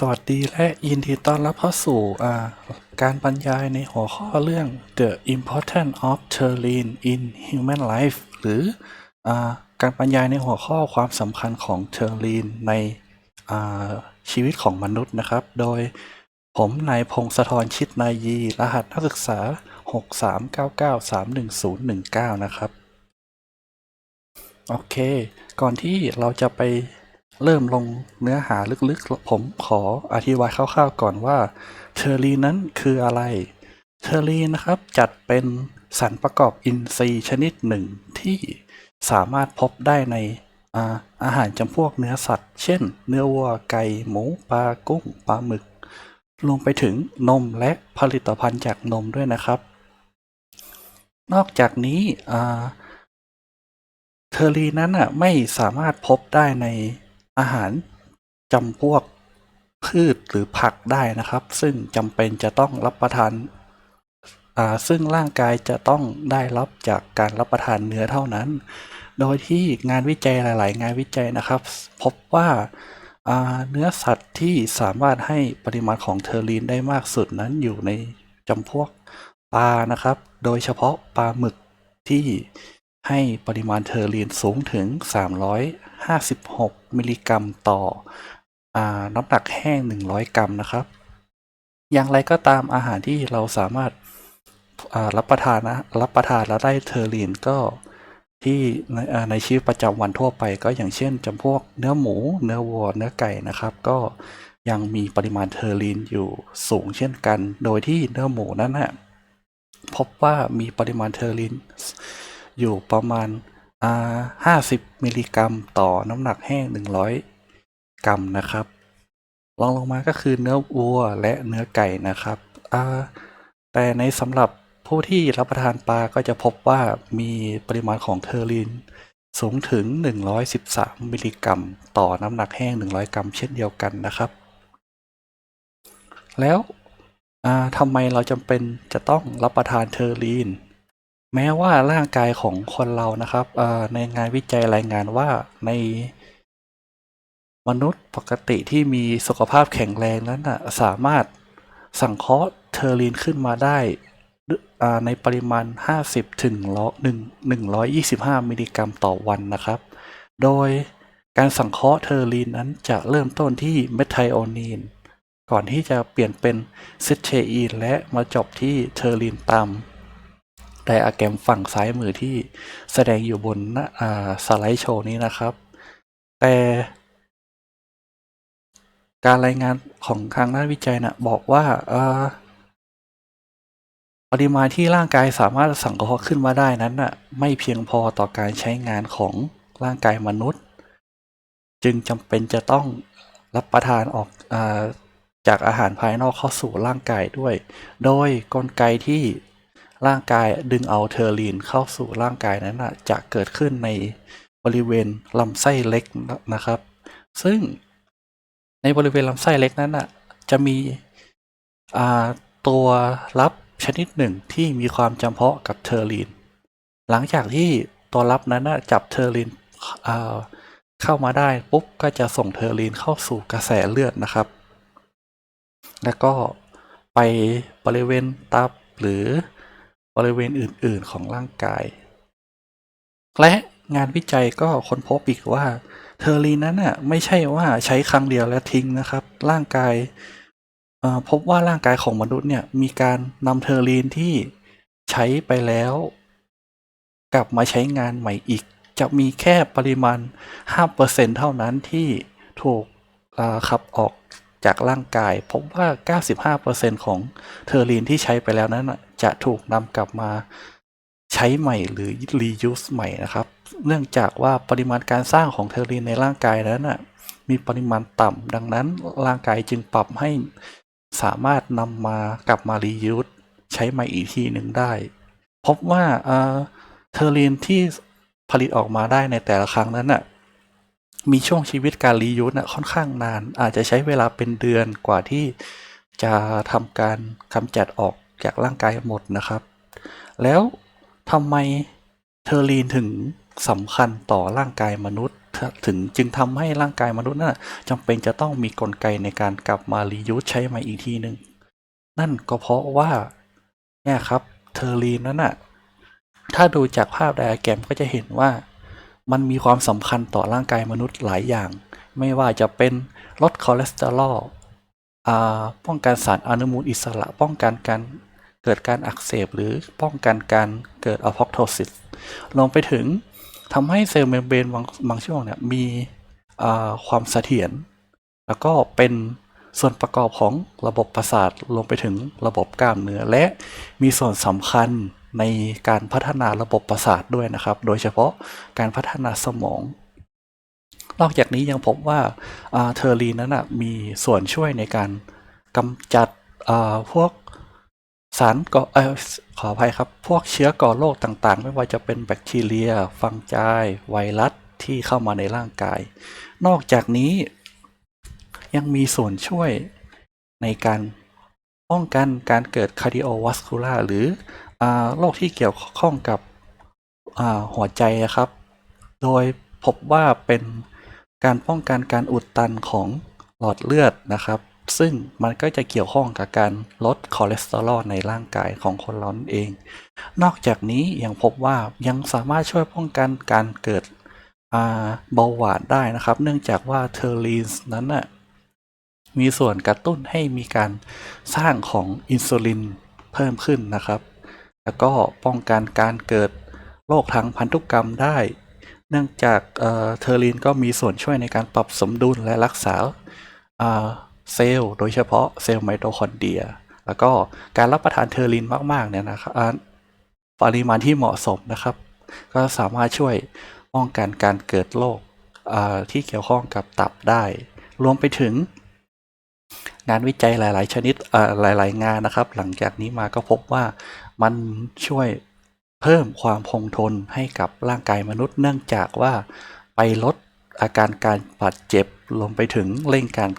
สวัสดีและยินดีต้อนรับเข้าสู่การบรรยายในหัวข้อเรื่อง The Importance of Taurine in Human Life หรืออการบรรยายในหัวข้อความสำคัญของเทอร์ลีนในชีวิตของมนุษย์นะครับ โดยผมนายพงศธรชิดนายี รหัสนักศึกษา 639931019นะครับ โอเค ก่อนที่เราจะไป เริ่มลงเนื้อหาลึกๆ ผมขออธิบายคร่าวๆก่อนว่าเทอรีนนั้นคืออะไร เทอรีนนะครับจัดเป็นสารประกอบอินทรีย์ชนิดหนึ่งที่สามารถพบได้ในอาอาหารจำพวกเนื้อสัตว์ เช่น เนื้อวัวไก่หมูปลากุ้งปลาหมึกรวมไปถึงนมและผลิตภัณฑ์จากนมด้วยนะครับ นอกจากนี้เทอรีนนั้นไม่สามารถพบได้ใน อาหารจำพวกพืชหรือผักได้นะครับ ซึ่งจำเป็นจะต้องรับประทานาซึ่งร่างกายจะต้องได้รับจากการรับประทานเนื้อเท่านั้น โดยที่งานวิจัยหลาย ๆ งานวิจัยนะครับ พบว่าอ่าเนื้อสัตว์ที่สามารถให้ปริมาณของเทอรีนได้มากสุดนั้นอยู่ในจำพวกปลานะครับ โดยเฉพาะปลาหมึกที่ ให้ปริมาณเทอร์ลีนสูงถึง 356 มิลลิกรัมต่ออน้ำหนักแห้ง 100 กรัมนะครับ อย่างไรก็ตามอาหารที่เราสามารถรับประทานนะรับประทานแล้วได้เทอร์ลีนก็ที่ในอ่ในชีวิตประจำวันทั่วไป ก็อย่างเช่นจำพวกเนื้อหมู เนื้อวัว เนื้อไก่นะครับ ก็ยังมีปริมาณเทอร์ลีนอยู่สูงเช่นกัน โดยที่เนื้อหมูนั้นนะพบว่ามีปริมาณเทอร์ลีน อยู่ประมาณอ่า50มิลลิกรัมต่อน้ำหนักแห้ง100กรัมนะครับรองลงมาก็คือเนื้อวัวและเนื้อไก่นะครับแต่ในสำหรับผู้ที่รับประทานปลาก็จะพบว่ามีปริมาณของเทอรีนสูงถึง 113 มิลลิกรัม ต่อน้ำหนักแห้ง 100 กรัม เช่นเดียวกันนะครับ แล้วทำไมเราจำเป็นจะต้องรับประทานเทอรีน แม้ว่าร่างกายของคนเรานะครับในงานวิจัยรายงานว่าในมนุษย์ปกติที่มีสุขภาพแข็งแรงนั้นนะสามารถสังเคราะห์เทอรีนขึ้นมาได้ด้วยอ่าในปริมาณ 50ถึง1 125 มิลลิกรัมต่อวันนะครับ โดยการสังเคราะห์เทอรีนนั้นจะเริ่มต้นที่เมทไทโอนีน ก่อนที่จะเปลี่ยนเป็นเซิสเทอีนและมาจบที่เทอรีนตาม ไดอะแกรมฝั่งซ้ายมือที่แสดงอยู่บนหน้าสไลด์โชว์นี้นะครับ แต่การรายงานของทางด้านวิจัยนะบอกว่าออปริมาณที่ร่างกายสามารถสังเคราะห์ขึ้นมาได้นั้นน่ะไม่เพียงพอต่อการใช้งานของร่างกายมนุษย์ จึงจำเป็นจะต้องรับประทานออกอจากอาหารภายนอกเข้าสู่ร่างกายด้วย โดยกลไกที่ ร่างกายดึงเอาเทอรีนเข้าสู่ร่างกายนั้นนะจะเกิดขึ้นในบริเวณลำไส้เล็กนะครับ ซึ่งในบริเวณลำไส้เล็กนั้นนะจะมีตัวรับชนิดหนึ่งที่มีความจำเพาะกับเทอรีน หลังจากที่ตัวรับนั้นนะจับเทอรีนเข้ามาได้ปุ๊บก็จะส่งเทอรีนเข้าสู่กระแสเลือดนะครับ แล้วก็ไปบริเวณตับหรือ บริเวณอื่น ๆ ของร่างกาย และงานวิจัยก็ค้นพบอีกว่า เทอรีนนั้นน่ะไม่ใช่ว่าใช้ครั้งเดียวแล้วทิ้งนะครับ ร่างกายพบว่าร่างกายของมนุษย์เนี่ยมีการนำเทอรีนที่ใช้ไปแล้ว กลับมาใช้งานใหม่อีก จะมีแค่ปริมาณ 5%เท่านั้นที่ถูกขับออกจากร่างกาย พบว่า 95%ของเทอรีนที่ใช้ไปแล้วนั้นนะ จะถูกนำกลับมาใช้ใหม่หรือ reuse ใหม่นะครับ เนื่องจากว่าปริมาณการสร้างของเทอรีนในร่างกายนั้นน่ะมีปริมาณต่ำดังนั้นร่างกายจึงปรับให้สามารถนำมากลับมา reuse ใช้ใหม่อีกทีหนึ่งได้ พบว่าเอ่อเทอรีนที่ผลิตออกมาได้ในแต่ละครั้งนั้นน่ะมีช่วงชีวิตการรียูสน่ะค่อนข้างนาน อาจจะใช้เวลาเป็นเดือนกว่าที่จะทำการกำจัดออก จากร่างกายหมดนะครับ แล้วทำไมเทอรีนถึงสำคัญต่อร่างกายมนุษย์ ถึงจึงทำให้ร่างกายมนุษย์น่ะจำเป็นจะต้องมีกลไกในการกลับมารียูสใช้ใหม่อีกทีหนึ่งนั่นก็เพราะว่าเนี่ยครับเทอรีนนั้นน่ะถ้าดูจากภาพไดอะแกรมก็จะเห็นว่ามันมีความสำคัญต่อร่างกายมนุษย์หลายอย่าง ไม่ว่าจะเป็นลดคอเลสเตอรอลป้องกันสารอนุมูลอิสระ ป้องกันการ เกิดการอักเสบหรือป้องกันการเกิดอะพอปโทซิสรวมไปถึงทำให้เซลล์เมมเบรนบางบางช่วงเนี่ยมีความเสถียรแล้วก็เป็นส่วนประกอบของระบบประสาทรวมไปถึงระบบกล้ามเนื้อและมีส่วนสำคัญในการพัฒนาระบบประสาทด้วยนะครับ โดยเฉพาะการพัฒนาสมอง นอกจากนี้ยังพบว่าเทอรีนนั้นนะมีส่วนช่วยในการกำจัดพวก สารก่ออขออภัยครับ พวกเชื้อก่อโรคต่างๆ ไม่ว่าจะเป็นแบคทีเรีย ฟังไจไวรัสที่เข้ามาในร่างกาย นอกจากนี้ยังมีส่วนช่วยในการป้องกันการเกิด cardiovascular หรืออโรคที่เกี่ยวข้องกับหัวใจอะครับ โดยพบว่าเป็นการป้องกันการอุดตันของหลอดเลือดนะครับ ซึ่งมันก็จะเกี่ยวข้องกับการลดคอเลสเตอรอลในร่างกายของคนเรานั่นเอง นอกจากนี้ยังพบว่ายังสามารถช่วยป้องกันการเกิดเบาหวานได้นะครับ เนื่องจากว่าเทอร์ลีนนั้นน่ะมีส่วนกระตุ้นให้มีการสร้างของอินซูลินเพิ่มขึ้นนะครับ แล้วก็ป้องกันการเกิดโรคทางพันธุกรรมได้ เนื่องจากเทอร์ลีนก็มีส่วนช่วยในการปรับสมดุลและรักษา เซลล์โดยเฉพาะเซลล์ไมโตคอนเดรีย แล้วก็การรับประทานเทอร์ลีนมากๆเนี่ยนะครับปริมาณที่เหมาะสมนะครับ ก็สามารถช่วยป้องกันการเกิดโรคที่เกี่ยวข้องกับตับได้ รวมไปถึง งานวิจัยหลาย ๆ ชนิดหลาย ๆ งานนะครับ หลังจากนี้มาก็พบว่ามันช่วยเพิ่มความคงทนให้กับร่างกายมนุษย์ เนื่องจากว่าไปลดอาการการบาดเจ็บ รวมไปถึงเร่งการ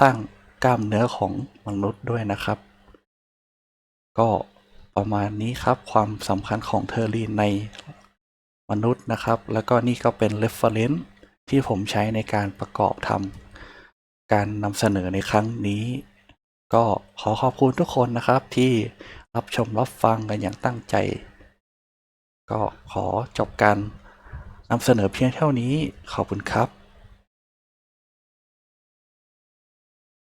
สร้างกล้ามเนื้อของมนุษย์ด้วยนะครับ ก็ประมาณนี้ครับความสำคัญของเทอรีนในมนุษย์นะครับ แล้วก็นี่ก็เป็น reference ที่ผมใช้ในการประกอบทำการนำเสนอในครั้งนี้ ก็ขอขอบคุณทุกคนนะครับที่รับชมรับฟังกันอย่างตั้งใจ ก็ขอจบการนำเสนอเพียงเท่านี้ขอบคุณครับ